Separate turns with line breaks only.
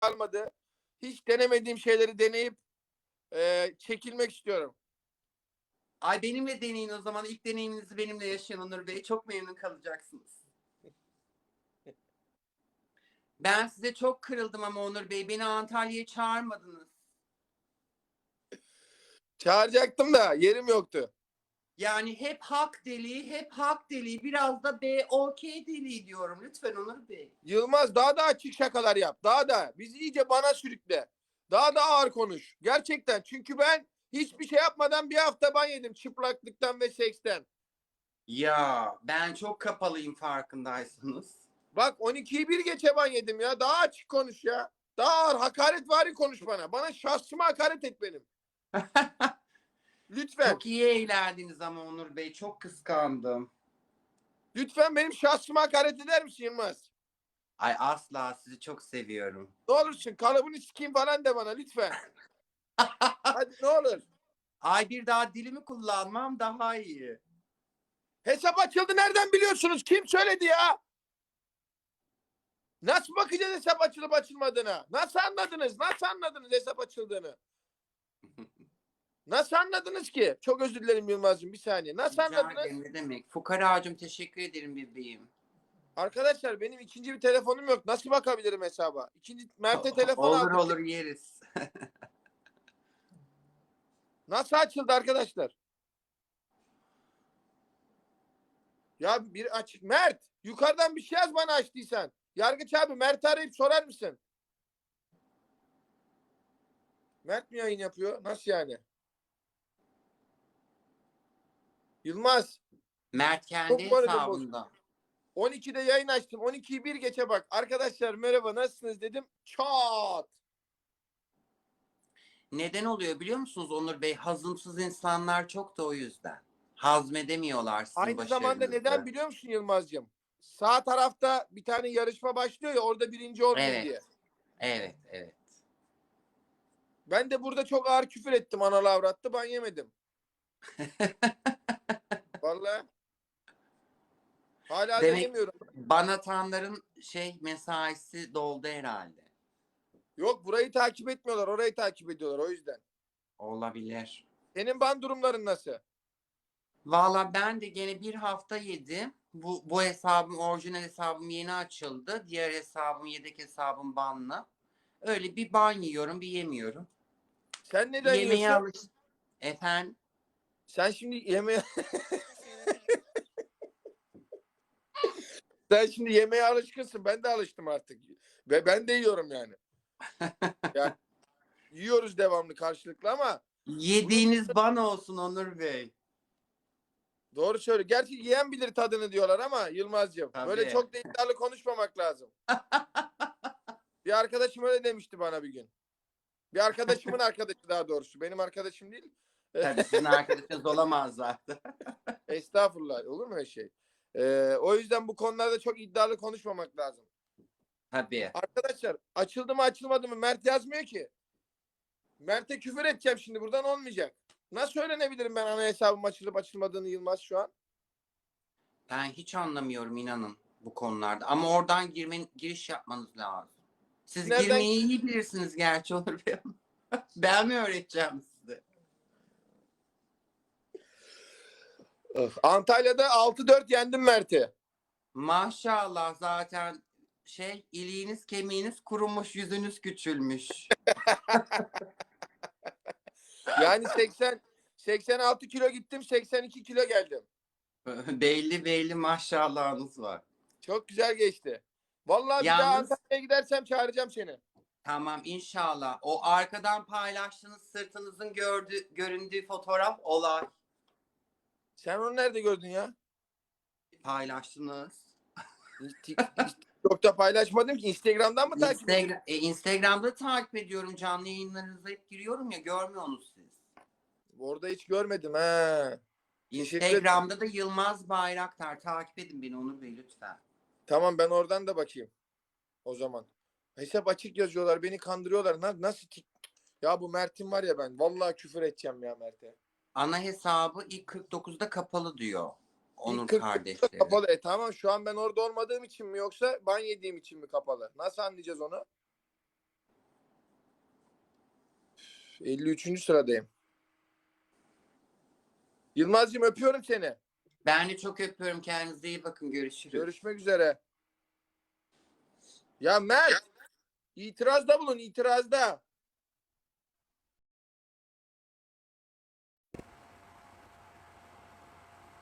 kalmadı. Hiç denemediğim şeyleri deneyip e, çekilmek istiyorum.
Ay benimle deneyin o zaman. İlk deneyiminizi benimle yaşayın Onur Bey. Çok memnun kalacaksınız. Ben size çok kırıldım ama Onur Bey. Beni Antalya'ya çağırmadınız.
Çağıracaktım da yerim yoktu.
Yani hep hak deliği, hep hak deliği. Biraz da BOK deliği diyorum. Lütfen Onur Bey.
Yılmaz daha da açık şakalar yap. Daha da. Bizi iyice bana sürükle. Daha da ağır konuş. Gerçekten. Çünkü ben hiçbir şey yapmadan bir hafta ban yedim. Çıplaklıktan ve seksten.
Ya ben çok kapalıyım farkındaysanız.
Bak 12'yi bir geçe ban yedim ya. Daha açık konuş ya. Daha ağır hakaretvari konuş bana. Bana şahsıma hakaret et benim. Lütfen.
Çok iyi eğlendiniz ama Onur Bey. Çok kıskandım.
Lütfen benim şahsıma hakaret eder misin Yılmaz?
Ay asla sizi çok seviyorum.
Ne olursun kalıbını sikeyim falan de bana lütfen. Hadi ne olur.
Ay bir daha dilimi kullanmam daha iyi.
Hesap açıldı nereden biliyorsunuz? Kim söyledi ya? Nasıl bakacağız hesap açılıp açılmadığına? Nasıl anladınız? Nasıl anladınız hesap açıldığını? Nasıl anladınız ki? Çok özür dilerim Yılmaz'cığım bir saniye. Nasıl
Rica
anladınız?
ederim, ne demek? Fukaracığım teşekkür ederim bebeğim.
Arkadaşlar benim ikinci bir telefonum yok. Nasıl bakabilirim hesaba? İkinci Mert'e telefon
olur
aldım.
olur yeriz.
Nasıl açıldı arkadaşlar? Ya bir açık. Mert yukarıdan bir şey yaz bana açtıysan. Yargıç abi Mert arayıp sorar mısın? Mert mi yayın yapıyor? Nasıl yani? Yılmaz
Mert kendi
Çok moralim
hesabında.
12'de yayın açtım. 12'yi bir geçe bak. Arkadaşlar merhaba nasılsınız dedim. Çat.
Neden oluyor biliyor musunuz Onur Bey? Hazımsız insanlar çok da o yüzden. Hazmedemiyorlar sizin
Aynı zamanda
başarınızı.
neden biliyor musun Yılmaz'cığım? Sağ tarafta bir tane yarışma başlıyor ya orada birinci olmayayım
Evet.
diye.
Evet evet.
Ben de burada çok ağır küfür ettim analı avrattı ben yemedim. Vallahi. Da
Demek-
yemiyorum.
Bana atanların şey mesaisi doldu herhalde.
Yok burayı takip etmiyorlar orayı takip ediyorlar o yüzden.
Olabilir.
Senin ban durumların nasıl?
Valla ben de gene bir hafta yedim. Bu, bu hesabım orijinal hesabım yeni açıldı. Diğer hesabım yedek hesabım banlı. Öyle bir ban yiyorum bir yemiyorum.
Sen neden
Yemeğe
yiyorsun?
alış... Efendim?
Sen şimdi yemeğe... Sen şimdi yemeğe alışkınsın. Ben de alıştım artık. Ve ben de yiyorum yani. yani yiyoruz devamlı karşılıklı ama
Yediğiniz ban olsun Onur Bey.
doğru söyle. Gerçi yiyen bilir tadını diyorlar ama Yılmaz'cığım. Böyle çok da iddialı konuşmamak lazım. bir arkadaşım öyle demişti bana bir gün. Bir arkadaşımın arkadaşı daha doğrusu. Benim arkadaşım değil.
Tabii sizin arkadaşınız olamaz zaten.
Estağfurullah. Olur mu öyle şey? Ee, o yüzden bu konularda çok iddialı konuşmamak lazım.
Tabii.
Arkadaşlar açıldı mı açılmadı mı Mert yazmıyor ki. Mert'e küfür edeceğim şimdi buradan olmayacak. Nasıl öğrenebilirim ben ana hesabım açılıp açılmadığını Yılmaz şu an?
Ben hiç anlamıyorum inanın bu konularda. Ama oradan girmen, giriş yapmanız lazım. Siz
Nereden-
girmeyi iyi bilirsiniz gerçi Bey. ben mi öğreteceğim
Antalya'da 6-4 yendim Mert'i.
Maşallah zaten şey iliğiniz kemiğiniz kurumuş yüzünüz küçülmüş.
Yani 80 86 kilo gittim 82 kilo geldim.
belli belli maşallahınız var.
Çok güzel geçti. Vallahi bir daha
Yalnız-
Antalya'ya gidersem çağıracağım seni.
Tamam inşallah. O arkadan paylaştığınız sırtınızın gördüğü, göründüğü fotoğraf olay.
Sen onu nerede gördün ya?
Paylaştınız.
TikTok'ta paylaşmadım ki. Instagram'dan mı takip ediyorsun?
Instagram, e, Instagram'da takip ediyorum. Canlı yayınlarınıza hep giriyorum ya görmüyorsunuz siz.
Orada hiç görmedim ha. Teşekkür ederim.
Instagram'da da Yılmaz Bayraktar. Takip edin beni Onur Bey lütfen.
Tamam ben oradan da bakayım. O zaman. Hesap açık yazıyorlar. Beni kandırıyorlar. Na- nasıl tik... Ya bu Mert'in var ya ben. Vallahi küfür edeceğim ya Mert'e
ana hesabı ilk 49'da kapalı diyor. Onur
İlk
kardeşleri.
Kapalı. E tamam şu an ben orada olmadığım için mi yoksa ban yediğim için mi kapalı? Nasıl anlayacağız onu? 53. sıradayım. Yılmaz'cığım öpüyorum seni.
Ben de çok öpüyorum. Kendinize iyi bakın. Görüşürüz.
Görüşmek üzere. Ya Mert itirazda bulun itirazda.